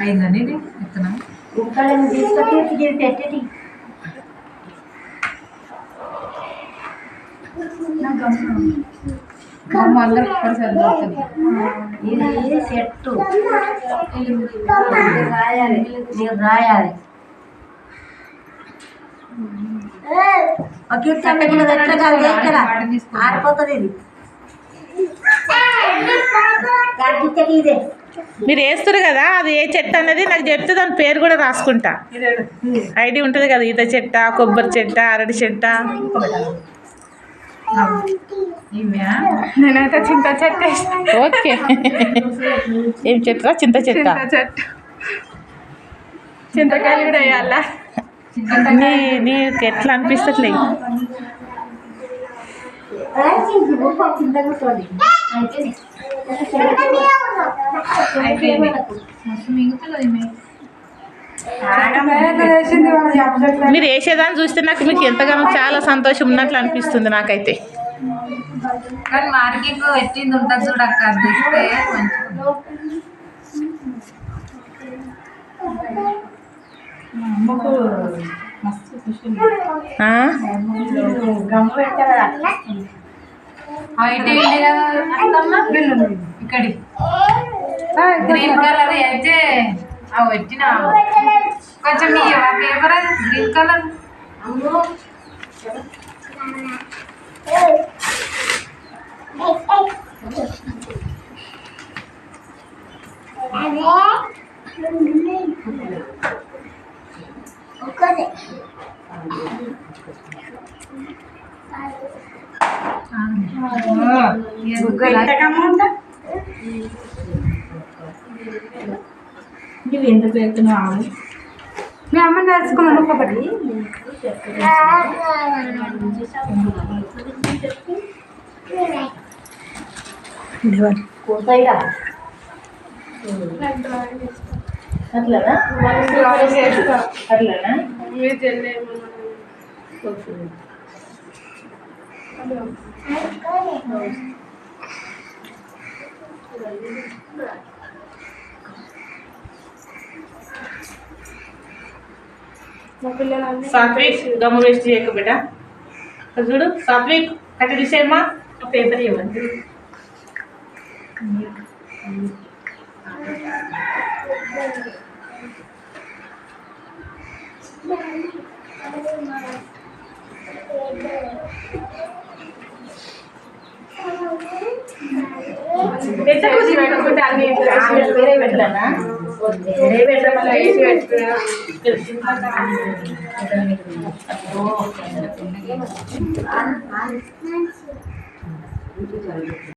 అయిందండి ఇది విత్తనం మళ్ళీ సరిపోతుంది. ఇది చెట్టు? ఇది రాయాలి. మీరు రాయాలి. ఆడిపోతుంది ఇది. దానికి ఇదే. మీరు వేస్తారు కదా అది ఏ చెట్టు అన్నది నాకు చెప్తే దాని పేరు కూడా రాసుకుంటా. ఐడి ఉంటుంది కదా ఈత చెట్ట కొబ్బరి చెట్ట అరటి చెట్ట. నేనైతే చింత చెట్టు ఓకే. ఏం చెట్టురా? చింత చెట్ట? చింత చెట్టు. చింతకాయలు కూడా వేయాలా? నీ నీకు ఎట్లా అనిపిస్తుంది కింద మీరు వేసేదాన్ని చూస్తే నాకు మీకు ఎంతగానో చాలా సంతోషం ఉన్నట్లు అనిపిస్తుంది నాకైతే. కానీ మార్కింగ్ ఉంటుంది ఇక్కడి గ్రీన్ కలర్ అయితే అవి పెట్టిన. కొంచెం ఈ పేపర్ గ్రీన్ కలర్ నువ్వు ఎందుకు వెళ్తున్నావు మీ అమ్మ నేర్చుకున్నాను ఒకటి. అట్లనా అట్లనా మా పిల్లలు సాత్విక్ గమ్ము వేస్ట్ చేయక బిడ్డ. చూడు సాత్విక్ అటు తీసేయమ్మా. పేపర్ ఇవ్వండి పెట్టకు పెట్టుకుంటే అన్ని వేరే పెట్టానా వేరే పెట్టమని వేసి పెట్టుకున్నా ఓ